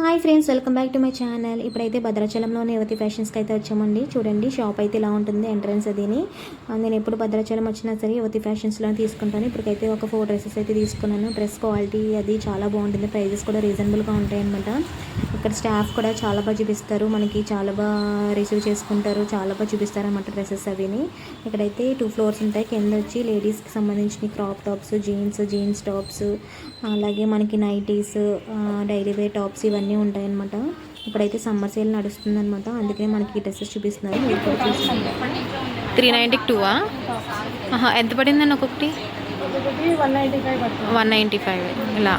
Hi friends welcome back to my channel. ఇప్పుడైతే భద్రాచలంలోని యువతి ఫ్యాషన్స్కి అయితే వచ్చామండి. చూడండి షాప్ అయితే ఇలా ఉంటుంది ఎంట్రన్స్ అదిని. నేను ఎప్పుడు భద్రాచలం వచ్చినా సరే యువతి ఫ్యాషన్స్లో తీసుకుంటాను. ఇప్పటికైతే ఒక ఫోర్ డ్రెస్సెస్ అయితే తీసుకున్నాను. డ్రెస్ క్వాలిటీ అది చాలా బాగుంటుంది. ప్రైజెస్ కూడా రీజనబుల్గా ఉంటాయన్నమాట. ఇక్కడ స్టాఫ్ కూడా చాలా బాగా చూపిస్తారు. మనకి చాలా బాగా రిసీవ్ చేసుకుంటారు. చాలా బాగా చూపిస్తారు అనమాట డ్రెస్సెస్ అవిని. ఇక్కడైతే టూ ఫ్లోర్స్ ఉంటాయి. కింద వచ్చి లేడీస్కి సంబంధించిన crop tops jeans jeans tops అలాగే మనకి నైటీస్ డైలీ వేర్ టాప్స్ ఇవన్నీ ఉంటాయన్నమాట. ఇప్పుడైతే సమ్మర్ సేల్ నడుస్తుంది అనమాట అందుకనే మనకి ఈ డ్రెస్సెస్ చూపిస్తున్నారు. మీరు కూడా చూసుకోండి. త్రీ నైంటీకి టూవా ఎంత పడిందండి ఒక్కొక్కటి? ఒకటి వన్ నైంటీ ఫైవ్. పడుతుంది వన్ నైంటీ ఫైవ్ ఇలా.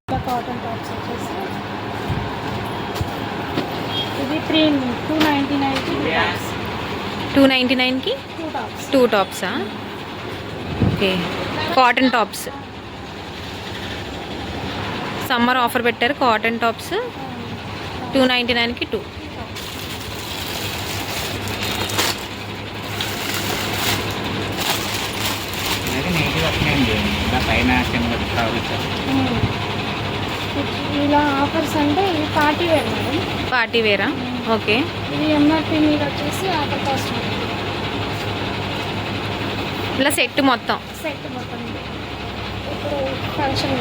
ఇంకా కాటన్ టాప్స్ వచ్చేసి ఇది త్రీ టూ నైంటీ నైన్కి టూ నైంటీ నైన్కి two టాప్సా? Okay. Cotton tops. Summer offer పెట్టారు కాటన్ టాప్స్. టూ నైంటీ నైన్కి టూ. ఇలా ఆఫర్స్ అంటే ఇది పార్టీ వేర్ మేడం. పార్టీ వేరా? ఓకే. ఇది ఎంఆర్పి మీద వచ్చేసి ఆఫర్ కాస్ట్. ఇలా సెట్ మొత్తం. సెట్ మొత్తం. ఇప్పుడు ఫంక్షన్.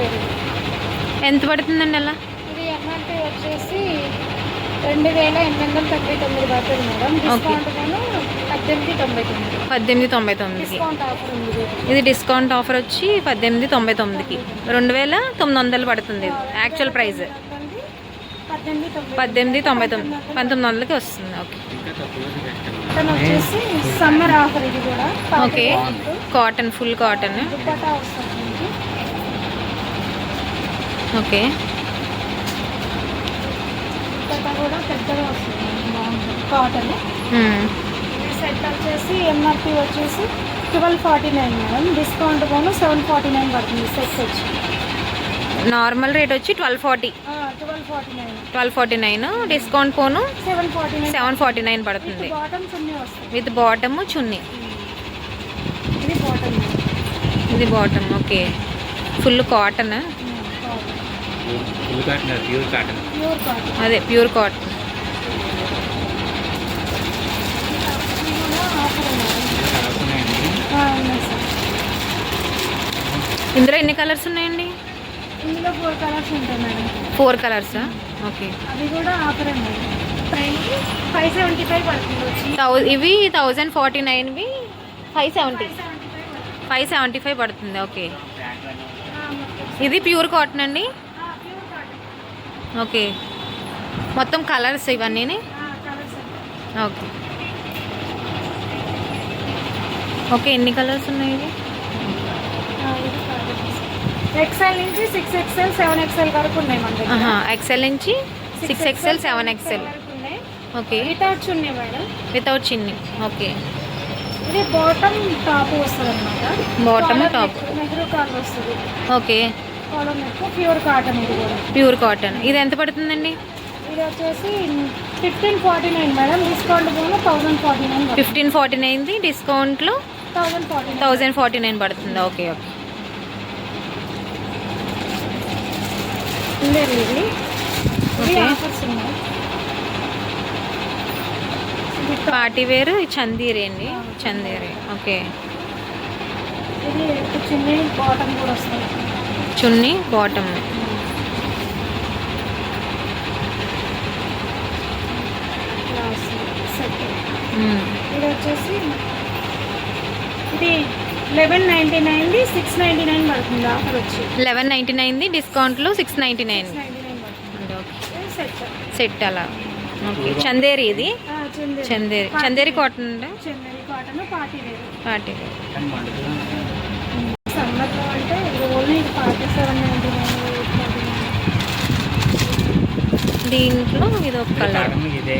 ఎంత పడుతుందండి అలా? ఇది వచ్చేసి రెండు వేల ఎనిమిది వందల తొంభై తొమ్మిది పడుతుంది మేడం. డిస్కౌంట్ పద్దెనిమిది తొంభై తొమ్మిది. పద్దెనిమిది తొంభై ఉంది ఇది. డిస్కౌంట్ ఆఫర్ వచ్చి పద్దెనిమిది తొంభై తొమ్మిదికి. రెండు వేల తొమ్మిది వందలు పడుతుంది యాక్చువల్ ప్రైస్ పద్దెనిమిది తొంభై తొమ్మిది. పంతొమ్మిది వందలకి వస్తుంది. ఓకే. తను వచ్చేసి సమ్మర్ ఆఫర్ ఇది కూడా. Okay. Cotton full cotton dupatta వస్తుంది. ఓకే. దుప్పటా కూడా పెద్దగా వస్తుంది. కాటన్ సెట్ వచ్చేసి ఎంఆర్పి వచ్చేసి twelve forty nine madam discount పోను సెవెన్ ఫార్టీ నైన్ పడుతుంది సెట్ వచ్చి. నార్మల్ రేట్ వచ్చి twelve forty. Twelve forty nine. Discount పోను. Seven forty nine. పడుతుంది. విత్ బాటమ్ చున్నీ ఇది బాటమ్ ఇది bottom okay. Full cotton? Full cotton. Pure cotton pure cotton. అదే pure cotton. ఇందులో ఎన్ని colours ఉన్నాయండి? ఇందులో ఫోర్ కలర్స్ ఉంటాయి మేడం ఫోర్ కలర్సా ఓకే. అవి కూడా ఆఫర్ అండి ఫైవ్ సెవెంటీ ఫైవ్ పడుతుంది థౌ ఇవి thousand forty నైన్వి five seventy five seventy five పడుతుంది ఓకే. ఇది ప్యూర్ కాటన్ అండి? ఓకే. మొత్తం కలర్స్ ఇవన్నీ ఓకే. ఓకే ఎన్ని కలర్స్ ఉన్నాయి ఇవి? ఎక్స్ఎల్ నుంచి సిక్స్ ఎక్స్ఎల్ సెవెన్ ఎక్స్ఎల్ వరకు ఉన్నాయి మన దగ్గర. ఆహా ఎక్సెల్ నుంచి సిక్స్ ఎక్సెల్ సెవెన్ ఉన్నాయి. Okay without chunni madam. Without చిన్ని. ఓకే ఇది బాటమ్ టాప్ వస్తుంది అనమాట Bottom top. నెహ్రూ కాలర్ వస్తుంది. ఓకే ప్యూర్ కాటన్ ఇది కూడా. ప్యూర్ కాటన్ ఇది ఎంత పడుతుందండి? ఇది వచ్చేసి fifteen forty nine madam. Discount పోను thousand forty nine fifteen forty నైన్ది డిస్కౌంట్లో thousand forty thousand forty nine పడుతుందా. ఓకే ఓకే ట- పార్టీ వేర్ చందీరి అండి. చందీరి. ఓకే. ఇది చిన్ని బాటమ్ కూడా వస్తుంది. చున్నీ బాటమ్ ఇది వచ్చేసి ఇది లెవెన్ నైంటీ నైన్ది సిక్స్ నైంటీ నైన్ పడుతుంది ఆఫర్ వచ్చి. లెవెన్ నైంటీ నైన్ది డిస్కౌంట్లో six ninety nine. Set. Set అలా. ఓకే. చందేరి ఇది? ఆ, చందేరి. చందేరి. కాటన్ అండి Chanderi cotton party wear. Party wear. కానీ మండుతుంది సమ్మర్లో అంటే only forty seven ninety nine దీంట్లో ఇది ఒక కలర్. ఇదే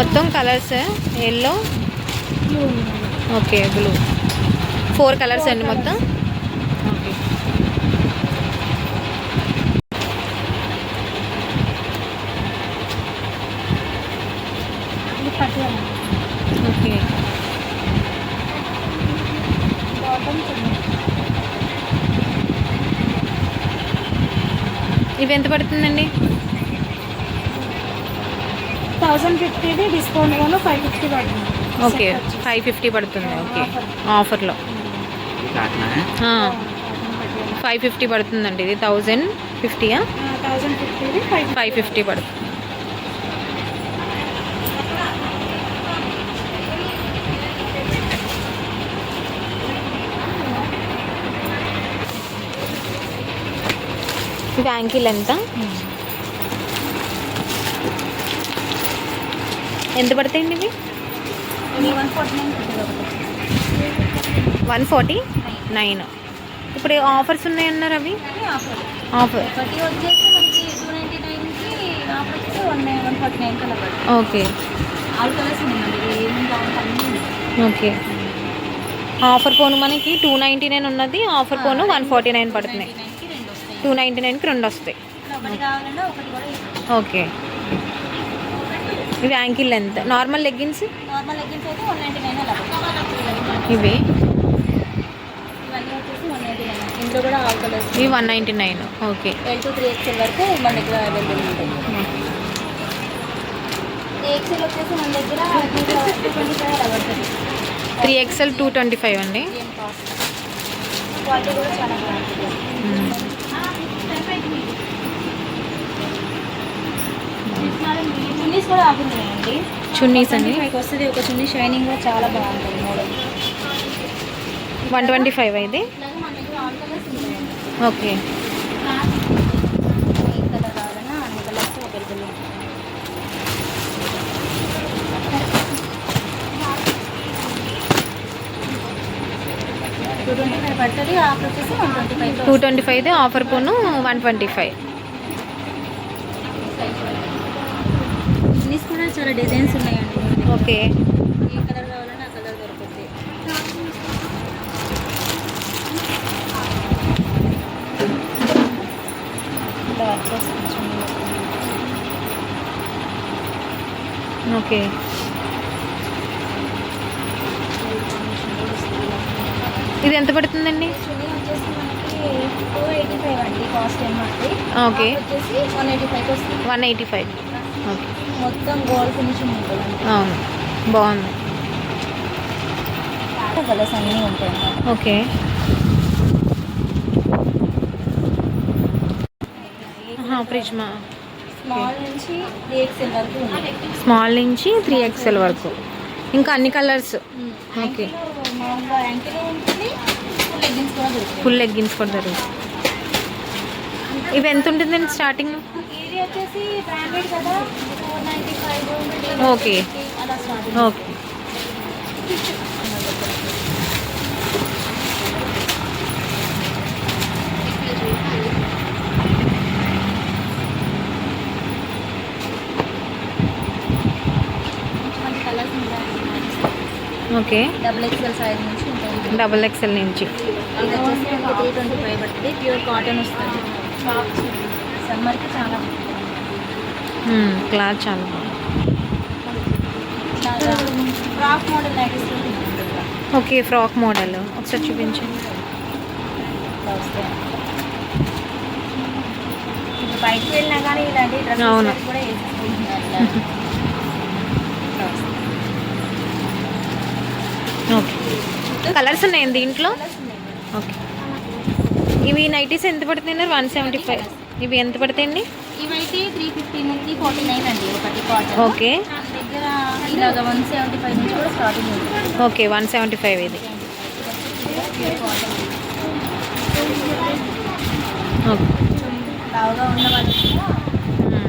మొత్తం colours yellow? Okay blue four colours అండి మొత్తం? Okay okay. ఇవి ఎంత పడుతుందండి? థౌజండ్ ఫిఫ్టీది డిస్కౌంట్ వల్ల ఫైవ్ ఫిఫ్టీ పడుతుంది. ఓకే ఫైవ్ ఫిఫ్టీ పడుతుంది ఓకే ఆఫర్లో. కాటనా ఫైవ్ ఫిఫ్టీ పడుతుందండి ఇది థౌజండ్ ఫిఫ్టీయా? థౌజండ్ ఫిఫ్టీది ఫైవ్ ఫైవ్ ఫిఫ్టీ పడుతుంది. ఇవి యాంకిల్ ఎంత? ఎంత పడతాయండి ఇవి? వన్ ఫార్టీ నైన్ ఇప్పుడు ఆఫర్స్ ఉన్నాయన్నారు అవి? Offer. Okay. Okay. Offer phone మనకి టూ నైంటీ నైన్ ఉన్నది. Offer phone one forty nine పడుతున్నాయి. టూ నైంటీ నైన్కి రెండు వస్తాయి. ఓకే. ఇవి యాంకిల్ ఎంత నార్మల్ లెగ్గిన్స్ నార్మల్ లెగ్గిన్స్ అయితే వన్ నైంటీ నైన్ అలా. ఇవి? ఇందులో కూడా ఆల్ కలర్స్ ఇవి one ninety nine okay L to three XL వరకు మన దగ్గర అవైలబుల్ త్రీ ఎక్స్ఎల్ వచ్చేసి మన దగ్గర టూ ట్వంటీ ఫైవ్ అలా పడుతుంది. Three XL two twenty five అండి? క్వాలిటీ కూడా చాలా బాగుంటుంది. చున్నీస్ కూడా చున్నీస్ అండి. మీకు వస్తుంది. ఒక చున్నీ షైనింగ్ కూడా చాలా బాగుంటుంది మోడల్. వన్ ట్వంటీ ఫైవ్ ఉన్నాయండి. Okay. Two twenty five offer వచ్చేసి one twenty five two twenty five offer phone one twenty five chunnis కూడా చాలా డిజైన్స్ ఉన్నాయండి ఓకే. ఏ కలర్ కావాలన్నా ఆ కలర్ దొరుకుతుంది. ఓకే. ఇది ఎంత పడుతుందండి? చున్నీ వచ్చేసి మనకి టూ ఎయిటీ ఫైవ్ అండి కాస్ట్ ఏమంటే ఓకే. వన్ ఎయిటీ ఫైవ్ వస్తుంది వన్ ఎయిటీ ఫైవ్ ఓకే మొత్తం గోల్డ్ ఫినిషింగ్ ఉంటుంది అవును. బాగుంది. కలర్స్ అన్నీ ఉంటాయి ఓకే. ప్రిజ్మా. స్మాల్ నుంచి త్రీ ఎక్స్ఎల్ వరకు ఉంది. స్మాల్ నుంచి త్రీ ఎక్స్ఎల్ వరకు. ఇంకా అన్ని కలర్స్ ఓకే ఫుల్ లెగ్గిన్స్ కూడా దొరుకుతాయి. ఇవి ఎంత ఉంటుందండి స్టార్టింగ్ ఇది వచ్చేసి బ్రాండెడ్ కదా. Okay okay okay double XL size నుంచి ఉంటాయి డబుల్ ఎక్స్ఎల్ నుంచి. ఇది వచ్చేసి త్రీ ట్వంటీ ఫైవ్ పడుతుంది. ప్యూర్ కాటన్ వస్తుంది. సమ్మర్కి చాలా క్లాత్ చాలా ఓకే ఫ్రాక్ మోడల్. ఒకసారి చూపించండి బయటకు వెళ్ళినా కానీ ఇలాంటి అవును. కూడా ఓకే. కలర్స్ ఉన్నాయండి దీంట్లో? ఓకే. ఇవి నైటీస్ ఎంత పడుతున్నాయి వన్ సెవెంటీ ఫైవ్. ఇవి ఎంత పడతాయండి? ఇవైతే త్రీ ఫిఫ్టీ నుంచి ఫార్టీ నైన్ అండి ఒకటి కాటన్ ఓకే. దగ్గర ఇలాగ వన్ సెవెంటీ ఫైవ్ నుంచి కూడా స్టార్టింగ్ ఉంది ఓకే వన్ సెవెంటీ ఫైవ్ ఇది. లావుగా ఉన్న వాళ్ళకి కూడా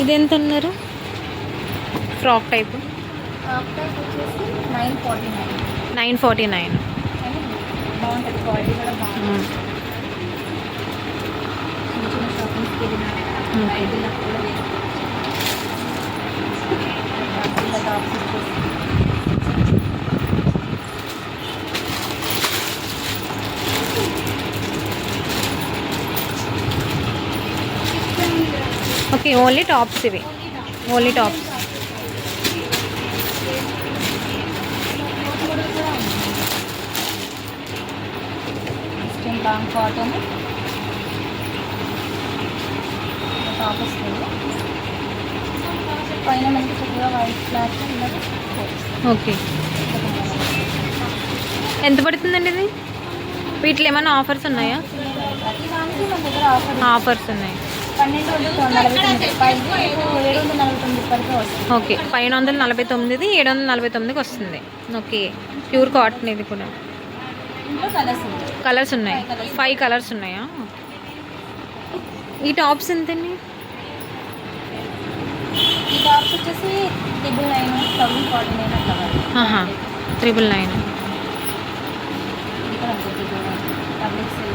ఇది ఎంత అన్నారు? ఫ్రాక్ టైప్ టాప్ ప్రైస్ వచ్చేసి nine forty nine nine forty nine బాగుంటుంది క్వాలిటీ కూడా బాగుంటుంది బయటలకు కూడా ఓకే ఓన్లీ టాప్స్ ఇవి. Only tops. కాటన్ టాప్ వస్తుంది పైన మనకి చక్కగా వైట్ క్లాత్ ఉన్నది. ఓకే. ఎంత పడుతుందండి ఇది? వీటిలో ఏమైనా ఆఫర్స్ ఉన్నాయా? ఆఫర్స్ ఉన్నాయి. పన్నెండు ఓకే. పైన వందల నలభై తొమ్మిది ఏడు వందల నలభై తొమ్మిదికి వస్తుంది. ఓకే. ప్యూర్ కాటన్ ఇది కూడా. కలర్స్ ఉన్నాయి. ఫైవ్ కలర్స్ ఉన్నాయా? ఈ టాప్స్ ఎంతండి ఈ టాప్స్ వచ్చేసి triple nine thousand forty nine అట్లా ఆహా త్రిబుల్ నైన్ ఇక్కడ ఉంటుంది triple nine double XL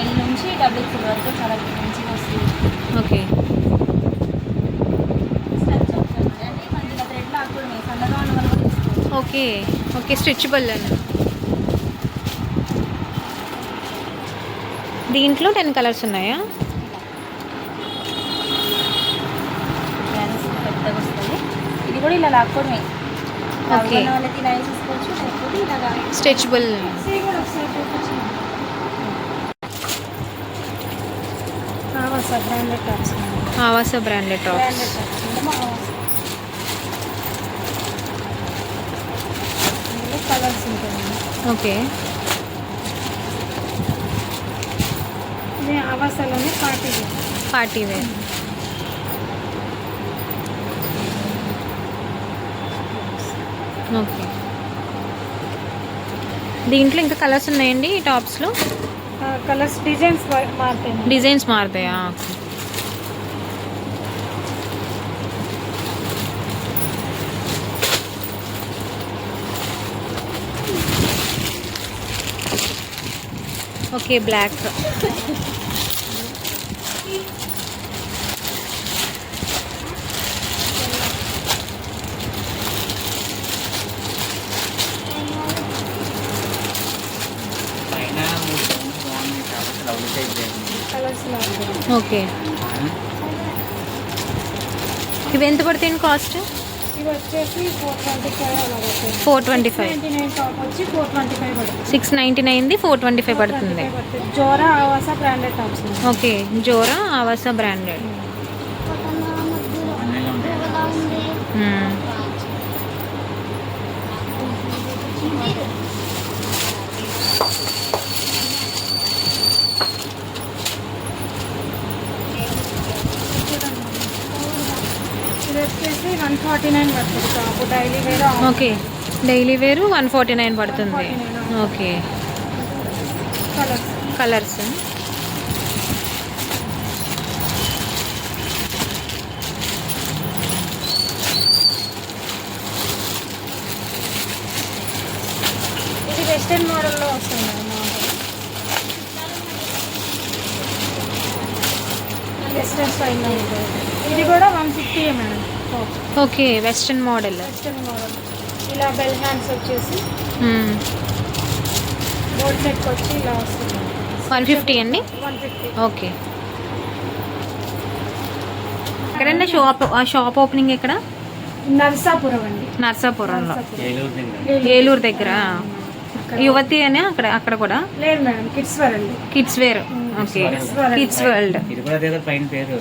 L నుంచి డబుల్ ఎక్స్ఎల్ వరకు చాలా మంచిగా వస్తుంది ఓకే స్ట్రెచ్ అవుతుంది అంటే మనకి ఇలా థ్రెడ్ లాక్కూడమే సన్నగా ఉన్న వాళ్ళు కూడా తీసుకోవచ్చు ఓకే ఓకే స్ట్రెచబుల్ అని దీంట్లో టెన్ కలర్స్ ఉన్నాయా? బ్యాలెన్స్ పెద్దగా వస్తుంది. ఇది కూడా ఇలా లాక్కోవడమే ఇలాగా stretchable. Avaasa branded tops colours ఉంటాయి. Okay. ఆవాసాలోనే party wear. Party wear okay దీంట్లో ఇంకా కలర్స్ ఉన్నాయండి ఈ టాప్స్లో కలర్స్ డిజైన్స్ మారుతాయి డిజైన్స్ మారుతాయా? ఓకే బ్లాక్ పైన బాగుంది కాబట్టి లవ్ సైజ్ కలర్స్ మారుతాయి ఓకే. ఇవి ఎంత పడతాయండి కాస్ట్? ఫోర్ ట్వంటీ ఫైవ్ పడుతుంది పడుతుంది. సిక్స్ నైంటీ నైన్ది ఫోర్ ట్వంటీ ఫైవ్ పడుతుంది. Zora Avaasa branded okay. Zora Avaasa branded అన్నీ ఉంటాయి ఇది వచ్చేసి వన్ ఫార్టీ నైన్ పడుతుంది top daily wear okay. Daily wear one forty nine పడుతుంది. ఓకే. కలర్స్. కలర్స్. ఇది వెస్టర్న్ మోడల్లో వస్తుంది వెస్టర్న్ స్టైల్లో ఉంటుంది. ఇది కూడా one fifty madam. Okay western model western model ఇలా బెల్ హ్యాండ్స్ వచ్చేసి గోల్డ్ నెక్ వచ్చి ఇలా వస్తుంది. వన్ ఫిఫ్టీ అండి? One fifty okay. ఎక్కడండి షాప్ ఆ షాప్ ఓపెనింగ్ ఎక్కడ? నర్సాపురం అండి. నర్సాపురంలో. ఏలూరు దగ్గర. యువతి అని అక్కడ అక్కడ కూడా? లేదు మేడం కిడ్స్ వేర్ అండి kids wear okay. Kids world పైన పేరు.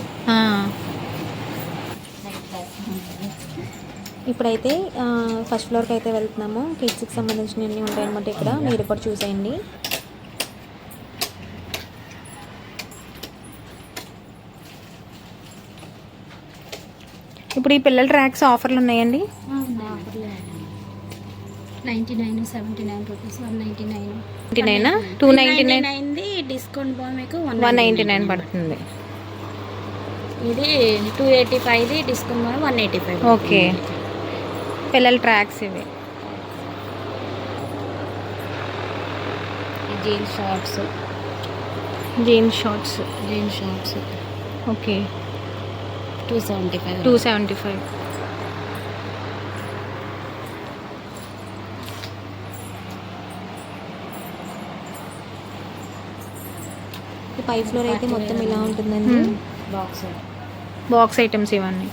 ఇప్పుడైతే ఫస్ట్ ఫ్లోర్కి అయితే వెళ్తున్నాము. కిడ్స్కి సంబంధించినవి ఉంటాయన్నమాట ఇక్కడ. మీరు కూడా చూసేయండి. ఇప్పుడు ఈ పిల్లల ట్రాక్స్ ఆఫర్లు ఉన్నాయండి? Ninety nine seventy nine rupees one ninety nine nine two ninety nine discount బాగా మీకు వన్ నైంటీ నైన్ పడుతుంది. ఇది two eighty ఫైవ్ది discount one eighty five. Okay. పిల్లల ట్రాక్స్ ఇవి. Jeans shorts. Jeans shorts. Jeans shorts. Okay. Two seventy five. Two seventy five. ఈ పై floor అయితే మొత్తం ఇలా ఉంటుందండి. బాక్స్. బాక్స్ ఐటమ్స్ ఇవన్నీ.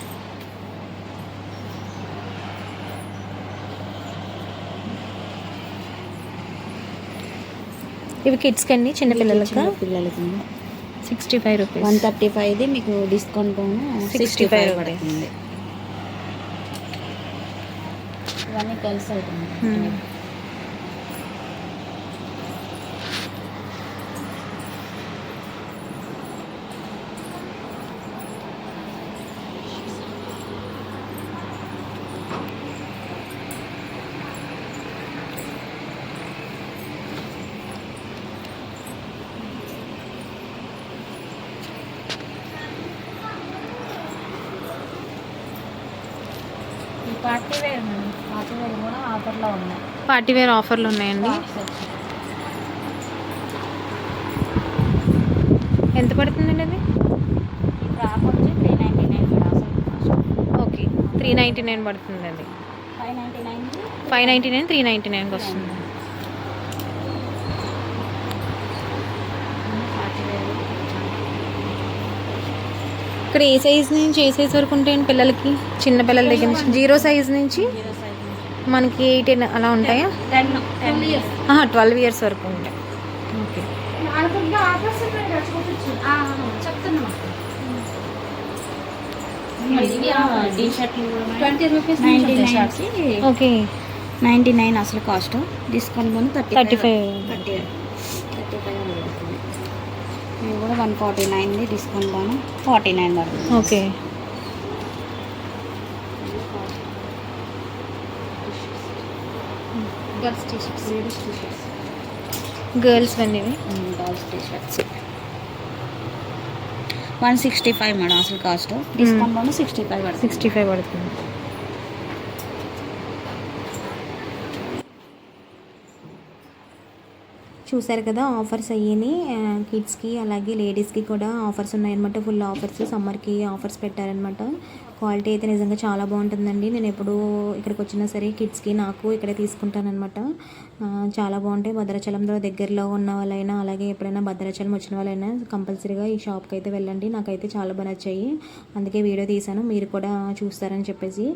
ఇవి కిడ్స్కి అండి చిన్న పిల్లలకి? పిల్లలకి sixty five rupees. One thirty ఫైవ్ది మీకు డిస్కౌంట్ పోను 65 సిక్స్టీ ఫైవ్. పడుతుంది. ఇవన్నీ కలిసి అవుతుంది పార్టీ వేర్ ఆఫర్లో ఉన్నాయి. పార్టీ వేర్ ఆఫర్లు ఉన్నాయండి. ఎంత పడుతుందండి అది? ఓకే. త్రీ నైంటీ నైన్ పడుతుంది అది five ninety nine five ninety nine three ninety నైన్కి వస్తుంది పార్టీ వేర్ ఇక్కడ ఏ సైజ్ నుంచి ఏ సైజ్ వరకు ఉంటాయండి పిల్లలకి? చిన్న పిల్లల దగ్గర నుంచి? జీరో సైజ్ నుంచి? మనకి ఎయిట్ అలా ఉంటాయా? ట్వెల్వ్ ఇయర్స్ వరకు ఉంటాయి. ఓకే. ఓకే నైంటీ నైన్ అసలు cost. Discount thirty five thirty కూడా వన్ ఫార్టీ నైన్ది డిస్కౌంట్ పోను ఫార్టీ నైన్ పడుతుంది okay. Girls T shirts ladies T shirts girls అనేవి girls T shirts one sixty five madam అసలు cost. Discount sixty five పడుతుంది. Sixty five పడుతుంది. చూసారు కదా ఆఫర్స్ అయ్యాయి కిడ్స్కి అలాగే లేడీస్కి కూడా ఆఫర్స్ ఉన్నాయన్నమాట. ఫుల్ ఆఫర్స్ సమ్మర్కి ఆఫర్స్ పెట్టారనమాట క్వాలిటీ అయితే నిజంగా చాలా బాగుంటుందండి. నేను ఎప్పుడు ఇక్కడికి వచ్చినా సరే కిడ్స్కి నాకు ఇక్కడే తీసుకుంటానమాట చాలా బాగుంటాయి. భద్రాచలంలో దగ్గరలో ఉన్న వాళ్ళైనా అలాగే ఎప్పుడైనా భద్రాచలం వచ్చిన వాళ్ళైనా కంపల్సరీగా ఈ షాప్కి అయితే వెళ్ళండి. నాకైతే చాలా బాగా నచ్చాయి. అందుకే వీడియో తీశాను. మీరు కూడా చూస్తారని చెప్పేసి.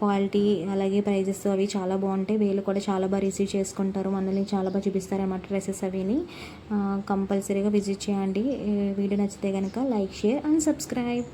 క్వాలిటీ అలాగే ప్రైజెస్ అవి చాలా బాగుంటాయి. వీళ్ళు కూడా చాలా బాగా రిసీవ్ చేసుకుంటారు. మనల్ని చాలా బాగా చూపిస్తారన్నమాట డ్రెస్సెస్ అవిని. కంపల్సరీగా విజిట్ చేయండి. వీడియో నచ్చితే కనుక లైక్ షేర్ అండ్ సబ్స్క్రైబ్.